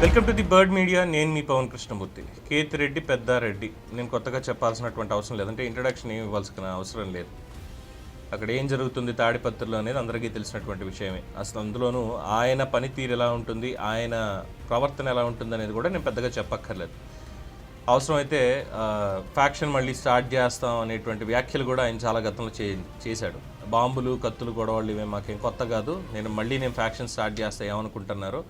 Welcome to the bird media. నేను మీ పవన్ కృష్ణమూర్తి. కేతిరెడ్డి పెద్దారెడ్డి. నేను కొత్తగా చెప్పాల్సినటువంటి అవసరం లేదంటే ఇంట్రడక్షన్ ఏమి ఇవ్వాల్సిన అవసరం లేదు. అక్కడ ఏం జరుగుతుంది తాడిపత్రిలో అనేది అందరికీ తెలిసినటువంటి విషయమే. అసలు అందులోనూ ఆయన పనితీరు ఎలా ఉంటుంది ఆయన ప్రవర్తన ఎలా ఉంటుంది అనేది కూడా నేను పెద్దగా చెప్పక్కర్లేదు. అవసరమైతే ఫ్యాక్షన్ మళ్ళీ స్టార్ట్ చేస్తాం అనేటువంటి వ్యాఖ్యలు కూడా ఆయన చాలా గతంలో చే చేశాడు. బాంబులు కత్తులు గొడవలు ఇవే మాకేం కొత్త కాదు. నేను మళ్ళీ నేను ఫ్యాక్షన్ స్టార్ట్ చేస్తా ఏమనుకుంటున్నారో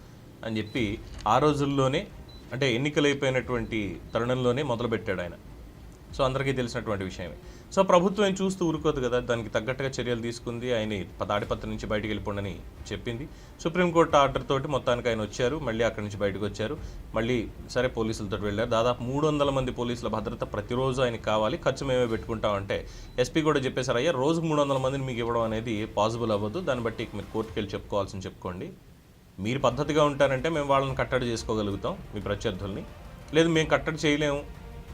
అని చెప్పి ఆ రోజుల్లోనే అంటే ఎన్నికలైపోయినటువంటి తరుణంలోనే మొదలుపెట్టాడు ఆయన. సో అందరికీ తెలిసినటువంటి విషయమే. సో ప్రభుత్వం చూస్తూ ఊరుకోదు కదా దానికి తగ్గట్టుగా చర్యలు తీసుకుంది ఆయన తాడిపత్రి నుంచి బయటకు వెళ్ళిపోండని చెప్పింది. సుప్రీంకోర్టు ఆర్డర్ తోటి మొత్తానికి ఆయన వచ్చారు మళ్ళీ అక్కడి నుంచి బయటకు వచ్చారు. మళ్ళీ సరే పోలీసులతో వెళ్ళారు. దాదాపు మూడు వందల మంది పోలీసుల భద్రత ప్రతిరోజు ఆయనకి కావాలి ఖర్చు మేమే పెట్టుకుంటామంటే ఎస్పీ కూడా చెప్పేశారు అయ్యా రోజు మూడు వందల మందిని మీకు ఇవ్వడం అనేది పాసిబుల్ అవ్వదు దాన్ని బట్టి మీరు కోర్టుకు వెళ్ళి చెప్పుకోవాల్సింది చెప్పుకోండి. మీరు పద్ధతిగా ఉంటారంటే మేము వాళ్ళని కట్టడి చేసుకోగలుగుతాం మీ ప్రత్యర్థుల్ని. లేదు మేము కట్టడి చేయలేము.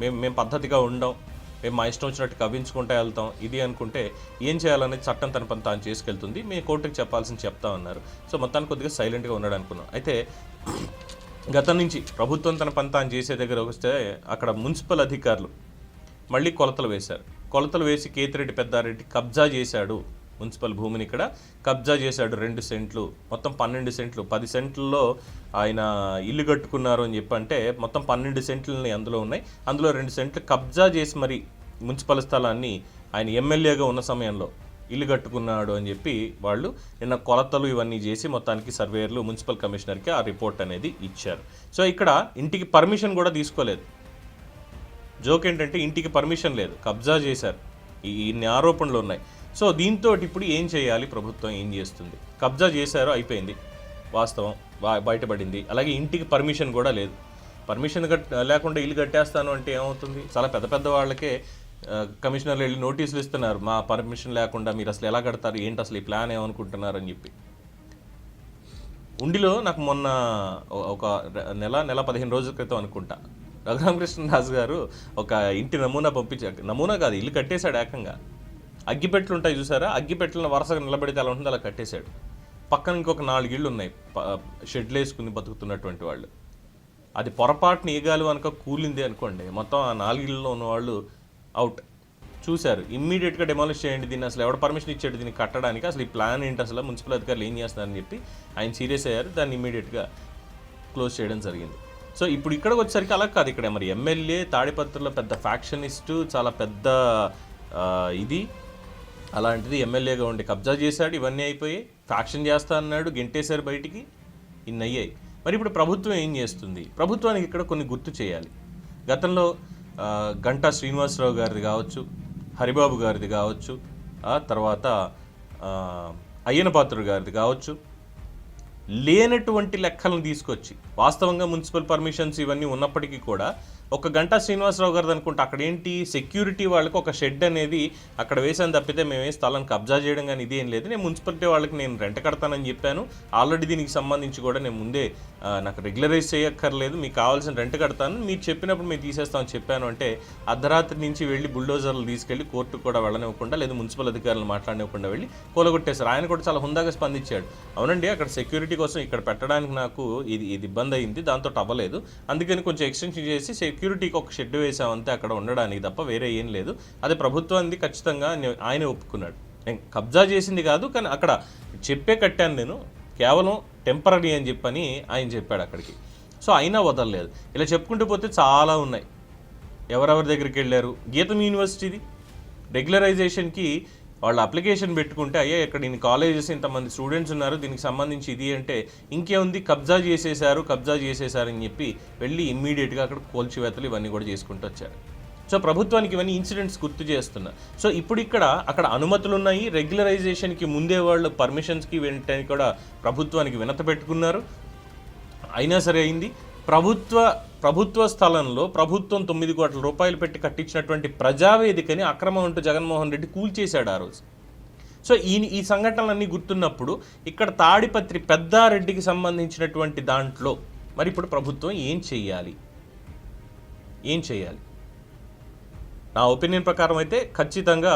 మేము మేము పద్ధతిగా ఉండం. మేము మా ఇష్టం వచ్చినట్టు కవ్వించుకుంటూ వెళ్తాం. ఇది అనుకుంటే ఏం చేయాలనేది చట్టం తన పని తాను చేసుకెళ్తుంది. మేము కోర్టుకి చెప్పాల్సింది చెప్తా ఉన్నారు. సో మొత్తానికి కొద్దిగా సైలెంట్గా ఉన్నాడు అనుకున్నాం అయితే గతం నుంచి ప్రభుత్వం తన పని తాను చేసే దగ్గర వస్తే అక్కడ మున్సిపల్ అధికారులు మళ్ళీ కొలతలు వేశారు. కొలతలు వేసి కేతిరెడ్డి పెద్దారెడ్డి కబ్జా చేశాడు. మున్సిపల్ భూమిని ఇక్కడ కబ్జా చేశాడు రెండు సెంట్లు. మొత్తం పన్నెండు సెంట్లు. పది సెంట్లలో ఆయన ఇల్లు కట్టుకున్నారు అని చెప్పంటే మొత్తం పన్నెండు సెంట్లని అందులో ఉన్నాయి. అందులో రెండు సెంట్లు కబ్జా చేసి మరి మున్సిపల్ స్థలాన్ని ఆయన ఎమ్మెల్యేగా ఉన్న సమయంలో ఇల్లు కట్టుకున్నాడు అని చెప్పి వాళ్ళు నిన్న కొలతలు ఇవన్నీ చేసి మొత్తానికి సర్వేయర్లు మున్సిపల్ కమిషనర్కి ఆ రిపోర్ట్ అనేది ఇచ్చారు. సో ఇక్కడ ఇంటికి పర్మిషన్ కూడా తీసుకోలేదు. జోక్ ఏంటంటే ఇంటికి పర్మిషన్ లేదు. కబ్జా చేశారు. ఈ ఇన్ని ఆరోపణలు ఉన్నాయి. సో దీంతో ఇప్పుడు ఏం చేయాలి? ప్రభుత్వం ఏం చేస్తుంది? కబ్జా చేశారో అయిపోయింది. వాస్తవం. బయటపడింది. అలాగే ఇంటికి పర్మిషన్ కూడా లేదు. పర్మిషన్ కట్ లేకుండా ఇల్లు కట్టేస్తాను అంటే ఏమవుతుంది? చాలా పెద్ద పెద్ద వాళ్ళకే కమిషనర్లు వెళ్ళి నోటీసులు ఇస్తున్నారు. మా పర్మిషన్ లేకుండా మీరు అసలు ఎలా కడతారు? ఏంటి అసలు ఈ ప్లాన్ ఏమనుకుంటున్నారు? అని చెప్పి. ఉండిలో నాకు మొన్న ఒక నెల నెల పదిహేను రోజుల క్రితం అనుకుంటా. రఘురామకృష్ణరాజు గారు ఒక ఇంటి నమూనా పంపించారు. నమూనా కాదు ఇల్లు కట్టేశాడు ఏకంగా. అగ్గిపెట్లు ఉంటాయి చూసారా? అగ్గిపెట్లను వరుసగా నిలబెడితే అలా ఉంటుంది అలా కట్టేశాడు. పక్కన ఇంకొక నాలుగు ఇళ్ళు ఉన్నాయి షెడ్లు వేసుకుని బతుకుతున్నటువంటి వాళ్ళు. అది పొరపాటున ఈగాలు అనుక కూలింది అనుకోండి మొత్తం ఆ నాలుగు ఇళ్ళలో ఉన్న వాళ్ళు అవుట్ చూశారు. ఇమ్మీడియట్గా డెమాలిష్ చేయండి దీన్ని అసలు ఎవడ పర్మిషన్ ఇచ్చాడు దీన్ని కట్టడానికి? అసలు ఈ ప్లాన్ ఏంటి? అసలు మున్సిపల్ అధికారులు ఏం చేస్తున్నారని చెప్పి ఆయన సీరియస్ అయ్యారు. దాన్ని ఇమ్మీడియట్గా క్లోజ్ చేయడం జరిగింది. సో ఇప్పుడు ఇక్కడికి వచ్చేసరికి అలా కాదు ఇక్కడ. మరి ఎమ్మెల్యే తాడిపత్రిలో పెద్ద ఫ్యాక్షనిస్టు చాలా పెద్ద ఇది. అలాంటిది ఎమ్మెల్యేగా ఉండి కబ్జా చేశాడు ఇవన్నీ అయిపోయి ఫ్యాక్షన్ చేస్తా అన్నాడు గెంటేశారు బయటికి ఇన్ని అయ్యాయి. మరి ఇప్పుడు ప్రభుత్వం ఏం చేస్తుంది? ప్రభుత్వానికి ఇక్కడ కొన్ని గుర్తు చేయాలి. గతంలో గంటా శ్రీనివాసరావు గారిది కావచ్చు హరిబాబు గారిది కావచ్చు ఆ తర్వాత అయ్యనపాత్రుడు గారిది కావచ్చు లేనటువంటి లెక్కలను తీసుకొచ్చి వాస్తవంగా మున్సిపల్ పర్మిషన్స్ ఇవన్నీ ఉన్నప్పటికీ కూడా ఒక గంట శ్రీనివాసరావు గారు అనుకుంటే అక్కడ ఏంటి సెక్యూరిటీ వాళ్ళకి ఒక షెడ్ అనేది అక్కడ వేసాను తప్పితే మేమే స్థలాన్ని కబ్జా చేయడం కానీ ఇదేం లేదు. నేను మున్సిపాలిటీ వాళ్ళకి నేను రెంట్ కడతానని చెప్పాను. ఆల్రెడీ దీనికి సంబంధించి కూడా నేను ముందే నాకు రెగ్యులరైజ్ చేయక్కర్లేదు. మీకు కావాల్సిన రెంట్ కడతాను. మీరు చెప్పినప్పుడు మేము తీసేస్తామని చెప్పాను అంటే అర్ధరాత్రి నుంచి వెళ్ళి బుల్డోజర్లు తీసుకెళ్ళి కోర్టుకు కూడా వెళ్ళనివ్వకుండా లేదు మున్సిపల్ అధికారులు మాట్లాడనివ్వకుండా వెళ్ళి కూలగొట్టేశారు. ఆయన కూడా చాలా హుందాగా స్పందించాడు. అవునండి అక్కడ సెక్యూరిటీ కోసం ఇక్కడ పెట్టడానికి నాకు ఇది ఇది ఇబ్బంది అయింది. దాంతో అవ్వలేదు. అందుకని కొంచెం ఎక్స్టెన్షన్ చేసి సెక్యూరిటీకి ఒక షెడ్ వేసామంతే అక్కడ ఉండడానికి తప్ప వేరే ఏం లేదు. అది ప్రభుత్వానికి ఖచ్చితంగా నే- ఆయన ఒప్పుకున్నాడు. నేను కబ్జా చేసింది కాదు కానీ అక్కడ చెప్పే కట్టాను నేను. కేవలం టెంపరీ అని చెప్పని ఆయన చెప్పాడు అక్కడికి. సో అయినా వదలలేదు. ఇలా చెప్పుకుంటూ పోతే చాలా ఉన్నాయి. ఎవరెవరి దగ్గరికి వెళ్ళారు? గీతం యూనివర్సిటీది. రెగ్యులరైజేషన్కి వాళ్ళు అప్లికేషన్ పెట్టుకుంటే అయ్యా ఇక్కడ ఇన్ని కాలేజెస్ ఇంతమంది స్టూడెంట్స్ ఉన్నారు దీనికి సంబంధించి ఇది అంటే ఇంకేముంది కబ్జా చేసేశారు కబ్జా చేసేశారు అని చెప్పి వెళ్ళి ఇమ్మీడియట్గా అక్కడ కోల్చివేతలు ఇవన్నీ కూడా చేసుకుంటూ వచ్చారు. సో ప్రభుత్వానికి ఇవన్నీ ఇన్సిడెంట్స్ గుర్తు చేస్తున్నా. సో ఇప్పుడు ఇక్కడ అక్కడ అనుమతులు ఉన్నాయి రెగ్యులరైజేషన్కి ముందే వాళ్ళు పర్మిషన్స్కి వెంటనే కూడా ప్రభుత్వానికి వినత పెట్టుకున్నారు. అయినా సరే అయింది. ప్రభుత్వ ప్రభుత్వ స్థలంలో ప్రభుత్వం తొమ్మిది కోట్ల రూపాయలు పెట్టి కట్టించినటువంటి ప్రజావేదికని అక్రమం అంటూ జగన్మోహన్ రెడ్డి కూల్చేశాడు ఆ రోజు. సో ఈ ఈ సంఘటనలన్నీ గుర్తున్నప్పుడు ఇక్కడ తాడిపత్రి పెద్దారెడ్డికి సంబంధించినటువంటి దాంట్లో మరి ఇప్పుడు ప్రభుత్వం ఏం చెయ్యాలి? ఏం చేయాలి నా ఒపీనియన్ ప్రకారం అయితే ఖచ్చితంగా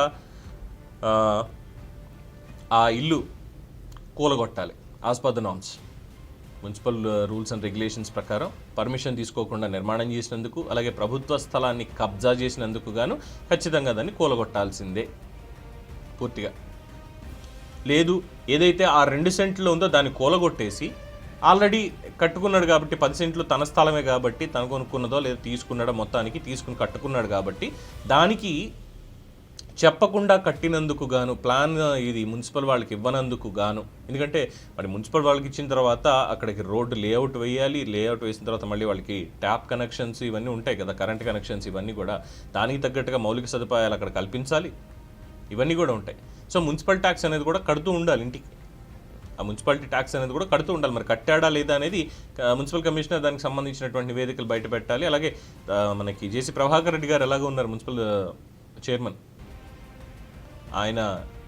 ఆ, ఇల్లు కూలగొట్టాలి. As per the norms municipal rules and regulations ప్రకారం పర్మిషన్ తీసుకోకుండా నిర్మాణం చేసినందుకు అలాగే ప్రభుత్వ స్థలాన్ని కబ్జా చేసినందుకు గాను ఖచ్చితంగా దాన్ని కూలగొట్టాల్సిందే. పూర్తిగా. లేదు ఏదైతే ఆ రెండు సెంట్లు ఉందో దాన్ని కూలగొట్టేసి ఆల్రెడీ కట్టుకున్నాడు కాబట్టి పది సెంట్లు తన స్థలమే కాబట్టి తను కొనుక్కున్నదో లేదా తీసుకున్నాడో మొత్తానికి తీసుకుని కట్టుకున్నాడు కాబట్టి దానికి చెప్పకుండా కట్టినందుకు గాను ప్లాన్ ఇది మున్సిపల్ వాళ్ళకి ఇవ్వనందుకు గాను ఎందుకంటే మరి మున్సిపల్ వాళ్ళకి ఇచ్చిన తర్వాత అక్కడికి రోడ్డు లేఅవుట్ వేయాలి లేఅవుట్ వేసిన తర్వాత మళ్ళీ వాళ్ళకి ట్యాప్ కనెక్షన్స్ ఇవన్నీ ఉంటాయి కదా కరెంట్ కనెక్షన్స్ ఇవన్నీ కూడా దానికి తగ్గట్టుగా మౌలిక సదుపాయాలు అక్కడ కల్పించాలి. ఇవన్నీ కూడా ఉంటాయి. సో మున్సిపల్ ట్యాక్స్ అనేది కూడా కడుతూ ఉండాలి ఇంటికి. ఆ మున్సిపాలిటీ ట్యాక్స్ అనేది కూడా కడుతూ ఉండాలి. మరి కట్టాడా లేదా అనేది మున్సిపల్ కమిషనర్ దానికి సంబంధించినటువంటి నివేదికలు బయట పెట్టాలి అలాగే మనకి జేసీ ప్రభాకర్ రెడ్డి గారు ఎలాగో ఉన్నారు మున్సిపల్ చైర్మన్. ఆయన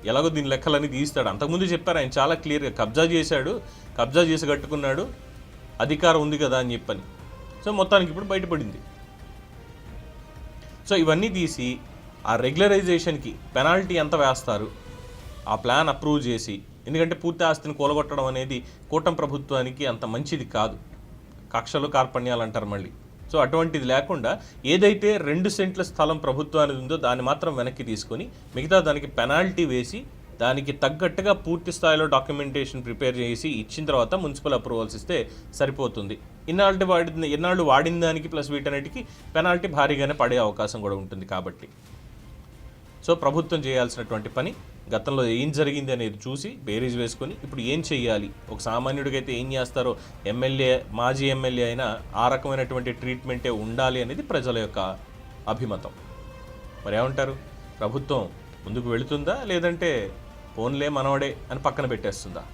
ఎలాగో దీని లెక్కలన్నీ తీస్తాడు. అంతకుముందు చెప్పారు ఆయన చాలా క్లియర్గా కబ్జా చేశాడు కబ్జా చేసి కట్టుకున్నాడు అధికారం ఉంది కదా అని చెప్పని. సో మొత్తానికి ఇప్పుడు బయటపడింది. సో ఇవన్నీ తీసి ఆ రెగ్యులరైజేషన్కి పెనాల్టీ ఎంత వేస్తారు? ఆ ప్లాన్ అప్రూవ్ చేసి ఎందుకంటే పూర్తి ఆస్తిని కూలగొట్టడం అనేది కూటమి ప్రభుత్వానికి అంత మంచిది కాదు. కక్షలు కార్పణ్యాలు అంటారు మళ్ళీ. సో అటువంటిది లేకుండా ఏదైతే రెండు సెంట్ల స్థలం ప్రభుత్వానికి ఉందో దాన్ని మాత్రం వెనక్కి తీసుకొని మిగతా దానికి పెనాల్టీ వేసి దానికి తగ్గట్టుగా పూర్తి స్థాయిలో డాక్యుమెంటేషన్ ప్రిపేర్ చేసి ఇచ్చిన తర్వాత మున్సిపల్ అప్రూవల్స్ ఇస్తే సరిపోతుంది. ఇన్నాళ్ళు వాడిన ఇన్నాళ్ళు వాడిన దానికి ప్లస్ వీటన్నిటికీ పెనాల్టీ భారీగానే పడే అవకాశం కూడా ఉంటుంది కాబట్టి. సో ప్రభుత్వం చేయాల్సినటువంటి పని గతంలో ఏం జరిగింది అనేది చూసి బేరీజ్ వేసుకొని ఇప్పుడు ఏం చెయ్యాలి? ఒక సామాన్యుడికైతే ఏం చేస్తారో ఎమ్మెల్యే మాజీ ఎమ్మెల్యే అయినా ఆ రకమైనటువంటి ట్రీట్మెంటే ఉండాలి అనేది ప్రజల యొక్క అభిమతం. మరి ఏమంటారు? ప్రభుత్వం ముందుకు వెళుతుందా? లేదంటే ఫోన్లే మనవడే అని పక్కన పెట్టేస్తుందా?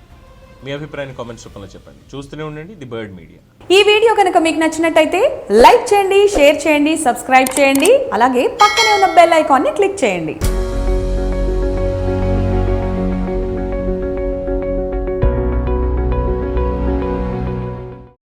మీ అభిప్రాయాన్ని కామెంట్స్ రూపంలో చెప్పండి. చూస్తూనే ఉండండి ది బర్డ్ మీడియా. ఈ వీడియో కనుక మీకు నచ్చినట్టయితే లైక్ చేయండి షేర్ చేయండి సబ్స్క్రైబ్ చేయండి అలాగే పక్కనే ఉన్న బెల్ ఐకాన్ని క్లిక్ చేయండి.